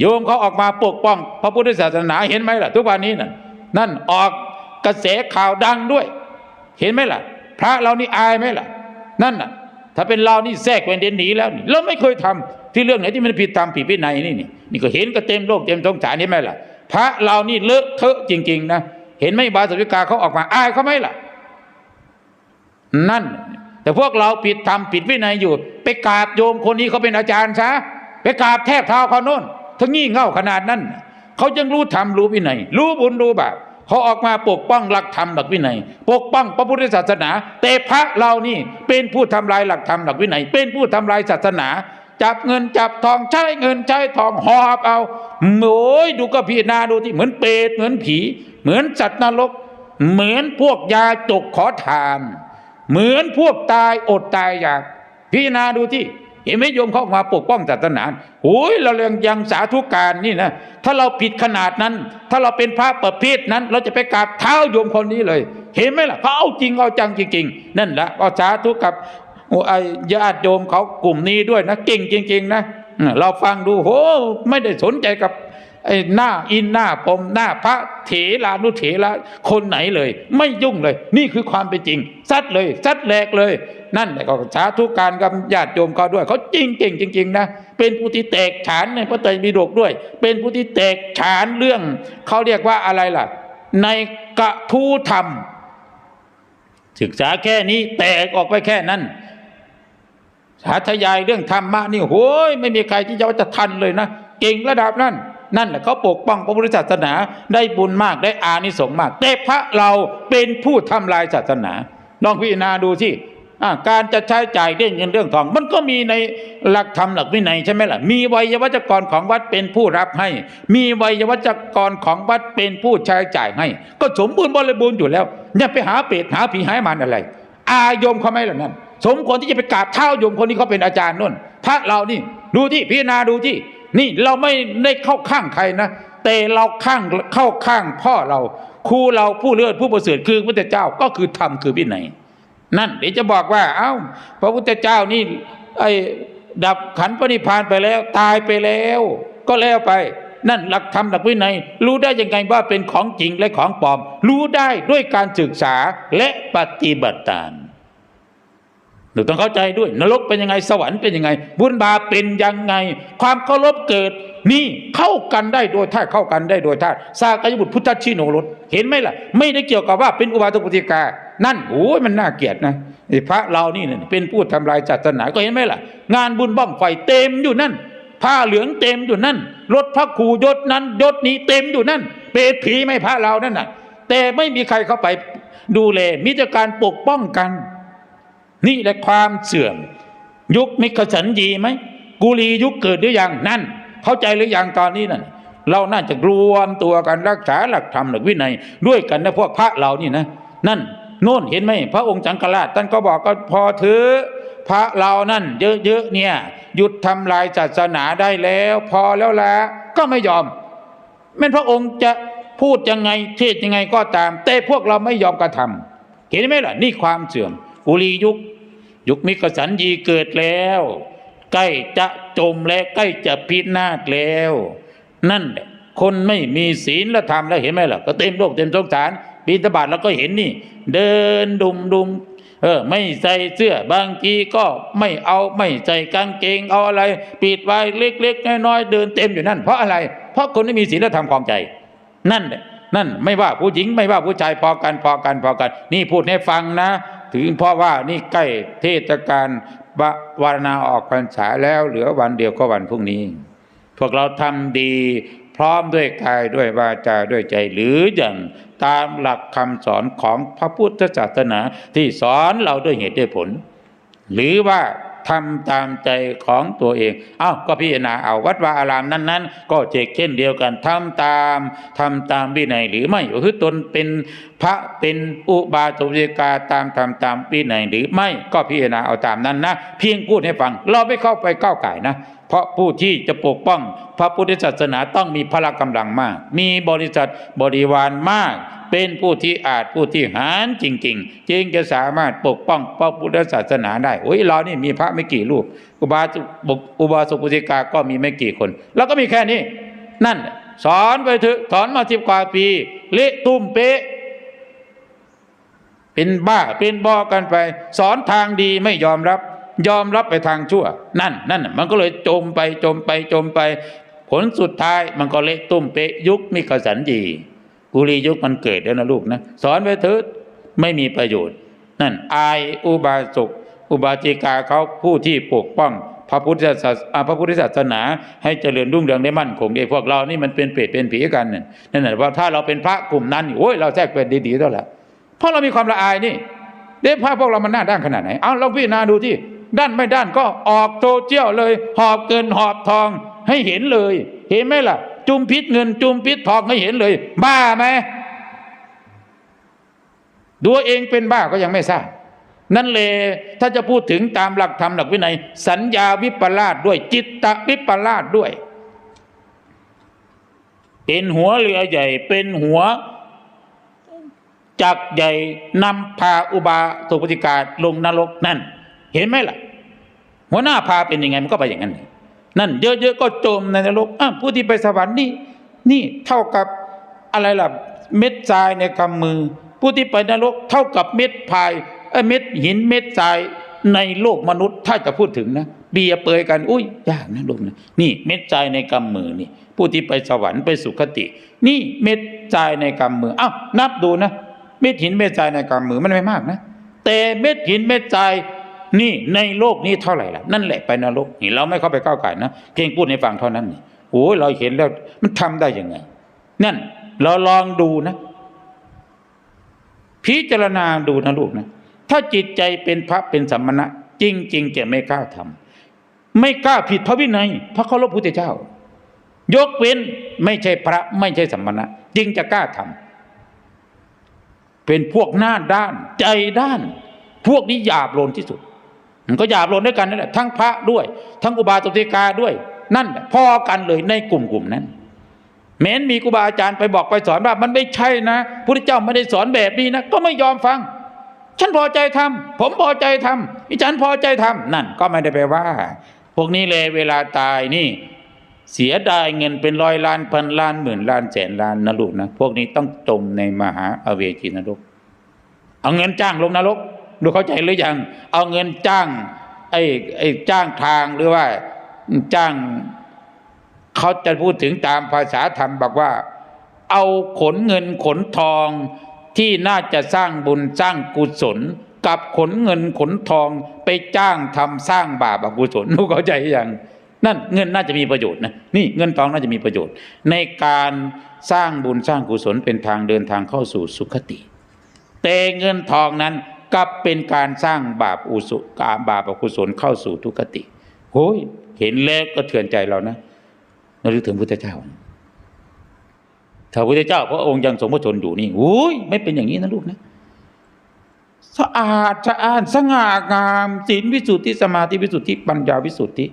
โยมเขาออกมาปกป้อง พระพุทธศาสนาเห็นไหมล่ะ ทุกวันนี้น่ะนั่นออกกระแสข่าวดังด้วย เห็นไหมล่ะ พระเรานี่อายไหมล่ะ นั่นน่ะ ถ้าเป็นเรานี่แทรกเป็นเดนหนีแล้วนี่เราไม่เคยทำที่เรื่องไหนที่มันผิดตามผิดวินัยนี่นี่นี่ก็เห็นก็เต็มโลกเต็มสงสารเห็นไหมล่ะ พระเรานี่เลอะเทอะจริง ๆ นะเห็นไหมบาสวิกาเขาออกมาอายเขาไหมล่ะ นั่น แต่พวกเราผิดธรรมผิดวินัยอยู่ ไปกราบโยมคนนี้เขาเป็นอาจารย์ซะไปกราบแทบเท้าเขาโน่น ทั้งงี่เง่าขนาดนั้น เขายังรู้ธรรมรู้วินัย รู้บุญรู้บาปเขาออกมาปกป้องหลักธรรมหลักวินัย ปกป้องพระพุทธศาสนา แต่พระเรานี่เป็นผู้ทำลายหลักธรรมหลักวินัย เป็นผู้ทำลายศาสนา จับเงินจับทองใช้เงินใช้ทองหอบเอาโอ้ยดูก็พิจารณาดูที่เหมือนเปรตเหมือนผี เหมือนสัตว์นรก เหมือนพวกยาจกขอทาน เหมือนพวกตายอดตายอยากพิจารณาดูที่ เห็นไหมโยมเข้ามาปกป้องศาสนาโอ้ยเรายังยังสาธุการนี่นะถ้าเราผิดขนาดนั้น ถ้าเราเป็นพระประเภทนั้น เราจะไปกราบเท้าโยมคนนี้เลย เห็นไหมล่ะเขาเอาจริงเอาจังจริงๆนั่นแหละก็สาธุกับไอ้ญาติโยมเขากลุ่มนี้ด้วยนะเก่งจริงๆนะเราฟังดูโหไม่ได้สนใจกับไอ้หน้าอินหน้าปมหน้าพระเถรานุเถระคนไหนเลย ไม่ยุ่งเลย นี่คือความเป็นจริงซัดเลยซัดแหลกเลย นั่นแหละก็สาธุการกับญาติโยมเขาด้วย เขาจริงเก่งจริง ๆ นะ เป็นผู้ที่แตกฉานในพระไตรปิฎกด้วย เป็นผู้ที่แตกฉานเรื่อง เขาเรียกว่าอะไรล่ะ ในกระทู้ธรรม ศึกษาแค่นี้แตกออกไปแค่นั้นสาธยายเรื่องธรรมะนี่โอ้ยไม่มีใครที่จะจะทันเลยนะเก่งระดับนั้นนั่นแหละเขาปกป้องพระพุทธศาสนาได้บุญมากได้อานิสงส์มาก แต่พระเราเป็นผู้ทำลายศาสนาลองพิจารณาดูที่ การจะใช้จ่ายเรื่องเงินเรื่องทอง มันก็มีในหลักธรรมหลักวินัยใช่ไหมล่ะ มีวัยวัจกรของวัดเป็นผู้รับให้ มีวัยวัจกรของวัดเป็นผู้ใช้จ่ายให้ ก็สมบูรณ์บริบูรณ์อยู่แล้วอย่าไปหาเปรตหาผีหายมันอะไร อายมเขาไหมล่ะนั่นสมควรที่จะไปกราบเท้าโยมคนนี้เขาเป็นอาจารย์นู่นพระเรานี่ดูที่พิจารณาดูที่ นี่เราไม่ได้เข้าข้างใครนะแต่เราข้างเข้าข้างพ่อเราครูเราผู้เลือดผู้ประเสริฐคือพระเจ้าก็คือธรรมคือวินัย นั่นเดี๋ยวจะบอกว่า เอ้า พระพุทธเจ้านี่ ไอ้ดับขันปณิพานไปแล้ว ตายไปแล้ว ก็แล้วไป นั่นหลักธรรมหลักวินัยรู้ได้ยังไงว่าเป็นของจริงและของปลอม รู้ได้ด้วยการศึกษาและปฏิบัติตามหนูต้องเข้าใจด้วย นรกเป็นยังไงสวรรค์เป็นยังไง บุญบาปเป็นยังไง ความเคารพเกิด นี่เข้ากันได้โดยท่าตุเข้ากันได้โดยท่าตุสากยบุตรพุทธชิโนรสเห็นไหมล่ะ ไม่ได้เกี่ยวกับว่าเป็นอุบาสกปฏิกา นั่นโอ้ยมันน่าเกลียดนะพระเรานี่เนี่ยเป็นผู้ทำลายศาสนาก็เห็นไหมล่ะ งานบุญบ้องไฟเต็มอยู่นั่น ผ้าเหลืองเต็มอยู่นั่นรถพระครูยศนั้นยศนี้เต็มอยู่นั่น เปรตผีไม่พระเรานั่นน่ะ แต่ไม่มีใครเข้าไปดูแลมีแต่การปกป้องกัน นี่แหละความเสื่อม ยุคมิกสันยีไหมกุลียุคเกิดหรือยังนั่น เข้าใจหรือยังตอนนี้นั่นเราน่าจะรวมตัวกันรักษาหลักธรรมหลักวินัย ด้วยกันนะพวกพระเรานี่นะ นั่น โน่นเห็นไหมพระองค์จังกราชท่านก็บอกก็พอถือ พระเรานั่นเยอะๆเนี่ย หยุดทำลายศาสนาได้แล้ว พอแล้วละก็ไม่ยอมแม้พระองค์จะพูดยังไงเทศยังไงก็ตาม แต่พวกเราไม่ยอมกระทำเห็นไหมล่ะ นี่ความเสื่อมกุลียุค ยุคมิกสันยีเกิดแล้ว ใกล้จะจมและใกล้จะพินาศแล้ว นั่นแหละคนไม่มีศีลและธรรมแล้วเห็นไหมล่ะ ก็เต็มโลกเต็มสงสาร บินตบาทแล้วก็เห็นนี่ เดินดุมดุมเออ ไม่ใส่เสื้อบางทีก็ไม่เอาไม่ใส่กางเกงเอาอะไร ปิดไว้เล็กๆน้อยๆเดินเต็มอยู่นั่น เพราะอะไร เพราะคนไม่มีศีลธรรมของใจ นั่นแหละนั่นไม่ว่าผู้หญิงไม่ว่าผู้ชายพอกันพอกันพอกัน นี่พูดให้ฟังนะ ถึงเพราะว่านี่ใกล้เทศกาลบวารณาออกพรรษาแล้วเหลือวันเดียวก็วันพรุ่งนี้ พวกเราทำดี พร้อมด้วยกายด้วยวาจาด้วยใจหรืออย่างตามหลักคำสอนของพระพุทธศาสนาที่สอนเราด้วยเหตุด้วยผล หรือว่าทำตามใจของตัวเอง เอ้า ก็พิจารณาเอาวัดวาอารามนั้น ๆ ก็เจกเช่นเดียวกันทำตามทำตามวินัยหรือไม่คือตนเป็นพระเป็นอุบาสกกาตามทำตามวินัยหรือไม่ก็พิจารณาเอาตามนั้นนะ เพียงพูดให้ฟัง เราไม่เข้าไปก้าวไก่นะ เพราะผู้ที่จะปกป้อง พระพุทธศาสนาต้องมีพละกำลังมาก มีบริษัทบริวารมาก เป็นผู้ที่อาจผู้ที่หารจริง ๆ จึงจะสามารถปกป้องพระพุทธศาสนาได้โอ้ยเรานี่มีพระไม่กี่รูปอุบาสกอุบาสกอุบาสิกาก็มีไม่กี่คน แล้วก็มีแค่นี้ นั่น สอนไปเถอะสอนมาสิบกว่าปีเละตุ้มเป๊ะเป็นบ้าเป็นบอกันไป สอนทางดีไม่ยอมรับ ยอมรับไปทางชั่ว นั่นนั่นมันก็เลยจมไปจมไปจมไป ผลสุดท้ายมันก็เละตุ้มเปะยุคมิกสันดีกุลียุคมันเกิดแล้วนะลูกนะสอนไปเถอะไม่มีประโยชน์ นั่นอายอุบาสกอุบาจิกาเขาผู้ที่ปกป้องพระพุทธศาสอ่าพระพุทธศาสนาให้เจริญรุ่งเรืองได้มั่นคงไอ้พวกเรานี่มันเป็นเปรตเป็นผีกันนั่นแหละว่าถ้าเราเป็นพระกลุ่มนั้นโอ้ยเราแทรกเป็นดีๆเท่าไหร่เพราะเรามีความละอายนี่เด็กพระพวกเรามันหน้าด้านขนาดไหนเอาเราพิจารณาดูที่ ด้านไม่ด้านก็ออกโซเชียลเลย หอบเงินหอบทองให้เห็นเลย เห็นไหมล่ะ จุมพิษเงิน จุมพิษทองให้เห็นเลย บ้าไหมดูเองเป็นบ้าก็ยังไม่ทราบนั่นเลยถ้าจะพูดถึงตามหลักธรรมหลักวินัย สัญญาวิปลาสด้วยจิตตวิปลาสด้วย เป็นหัวเรือใหญ่เป็นหัวจักใหญ่นำพาอุบาสกปฏิกาลงนรกนั่น เห็นไหมล่ะ หัวหน้าพาเป็นยังไงมันก็ไปอย่างนั้น นั่นเยอะๆก็จมในนรกอะผู้ที่ไปสวรรค์นี่ นี่เท่ากับอะไรล่ะ เม็ดทรายในกำมือ ผู้ที่ไปนรกเท่ากับเม็ดพายเม็ดหินเม็ดทรายในโลกมนุษย์ถ้าจะพูดถึงนะเบียเปยกันอุ้ยยากนะลูกนะนี่เม็ดทรายในกำมือนี่ ผู้ที่ไปสวรรค์ไปสุคติ นี่เม็ดทรายในกำมืออ้าวนับดูนะเม็ดหินเม็ดทรายในกำมือมันไม่มากนะ แต่เม็ดหินเม็ดทราย นี่ในโลกนี้เท่าไหร่ล่ะ นั่นแหละไปนรกนี่เราไม่เข้าไปก้าวไก่นะเพียงพูดให้ฟังเท่านั้นนี่โอ้ยเราเห็นแล้วมันทำได้ยังไง นั่น เราลองดูนะ พิจารณาดูนะลูกนะ ถ้าจิตใจเป็นพระเป็นสัมมณะจริงๆจะไม่กล้าทำไม่กล้าผิดพระวินัยพระเคารพพุทธเจ้า ยกเว้นไม่ใช่พระไม่ใช่สัมมณะจึงจะกล้าทำเป็นพวกหน้าด้านใจด้าน พวกนี้หยาบโลนที่สุด ก็หยาบโลนด้วยกันนั่นแหละทั้งพระด้วย ทั้งอุบาสกติกาด้วย นั่นพอกันเลยในกลุ่มกลุ่มนั้นแม้นมีครูบาอาจารย์ไปบอกไปสอนว่ามันไม่ใช่นะพุทธเจ้าไม่ได้สอนแบบนี้นะก็ไม่ยอมฟัง ฉันพอใจทำผมพอใจทำอีฉันพอใจทำนั่นก็ไม่ได้แปลว่า พวกนี้เลยเวลาตายนี่ เสียดายเงินเป็นร้อยล้านพันล้านหมื่นล้านแสนล้านนะลูกนะพวกนี้ต้องจมในมหาอเวจีนรกเอาเงินจ้างลงนรก ดูเข้าใจหรือยัง เอาเงินจ้าง ไอ้ไอ้จ้างทางหรือว่า จ้างเขาจะพูดถึงตามภาษาธรรมบอกว่า เอาขนเงินขนทองที่น่าจะสร้างบุญสร้างกุศล กับขนเงินขนทองไปจ้างทำสร้างบาปอกุศลรู้เข้าใจหรือยังนั่นเงินน่าจะมีประโยชน์นะนี่เงินทองน่าจะมีประโยชน์ ในการสร้างบุญสร้างกุศลเป็นทางเดินทางเข้าสู่สุคติ แต่เงินทองนั้น กับเป็นการสร้างบาปอุสุกาบาปอกุศลเข้าสู่ทุกขติโอ้ยเห็นแล้วก็เถื่อนใจเรานะเราลึกถึงพุทธเจ้าถ้าพุทธเจ้าพระองค์ยังทรงพระชนอยู่นี่โอ้ยไม่เป็นอย่างนี้นะลูกนะสะอาดสะอาดสง่างามศีลวิสุทธิสมาธิวิสุทธิปัญญาวิสุทธิ